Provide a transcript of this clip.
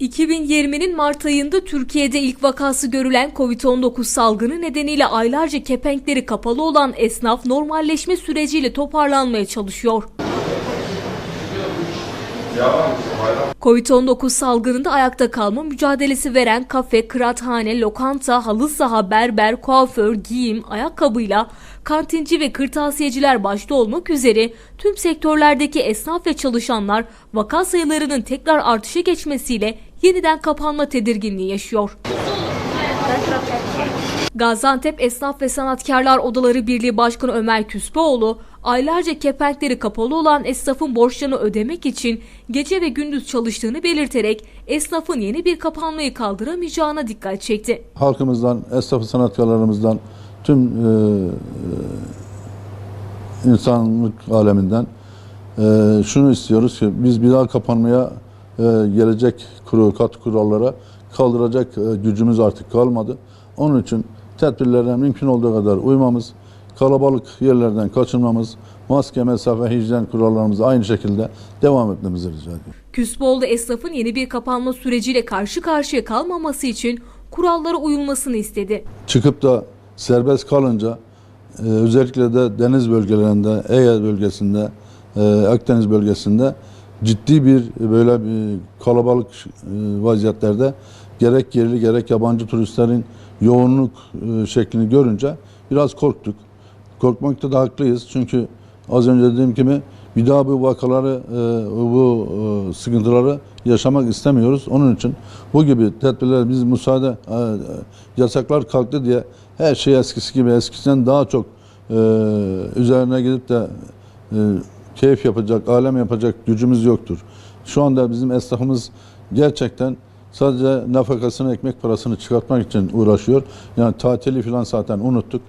2020'nin Mart ayında Türkiye'de ilk vakası görülen Covid-19 salgını nedeniyle aylarca kepenkleri kapalı olan esnaf normalleşme süreciyle toparlanmaya çalışıyor. Covid-19 salgınında ayakta kalma mücadelesi veren kafe, kıraathane, lokanta, halı saha, berber, kuaför, giyim, ayakkabıyla kantinci ve kırtasiyeciler başta olmak üzere tüm sektörlerdeki esnaf ve çalışanlar vaka sayılarının tekrar artışa geçmesiyle yeniden kapanma tedirginliği yaşıyor. Gaziantep Esnaf ve Sanatkarlar Odaları Birliği Başkanı Ömer Küspeoğlu, aylarca kepenkleri kapalı olan esnafın borçlarını ödemek için gece ve gündüz çalıştığını belirterek esnafın yeni bir kapanmayı kaldıramayacağına dikkat çekti. halkımızdan, esnaf sanatkarlarımızdan, tüm e, e, insanlık aleminden e, şunu istiyoruz ki biz bir daha kapanmaya gelecek kuru, katı kurallara kaldıracak e, gücümüz artık kalmadı. Onun için tedbirlere mümkün olduğu kadar uymamız, kalabalık yerlerden kaçınmamız, maske, mesafe, hijyen kurallarımıza aynı şekilde devam etmemizi rica ediyorum. Küspoğlu esnafın yeni bir kapanma süreciyle karşı karşıya kalmaması için kurallara uyulmasını istedi. çıkıp da serbest kalınca e, özellikle de deniz bölgelerinde, Ege bölgesinde, e, Akdeniz bölgesinde ciddi bir e, böyle bir kalabalık e, vaziyetlerde gerek yerli gerek yabancı turistlerin yoğunluk e, şeklini görünce biraz korktuk. Korkmakta da haklıyız çünkü az önce dediğim gibi bir daha bu vakaları, e, bu e, sıkıntıları yaşamak istemiyoruz. Onun için bu gibi tedbirler biz müsaade, e, e, yasaklar kalktı diye her şey eskisi gibi eskisinden daha çok e, üzerine gidip de e, keyif yapacak, alem yapacak gücümüz yoktur. Şu anda bizim esnafımız gerçekten sadece nafakasını, ekmek parasını çıkartmak için uğraşıyor. Yani tatili falan zaten unuttuk.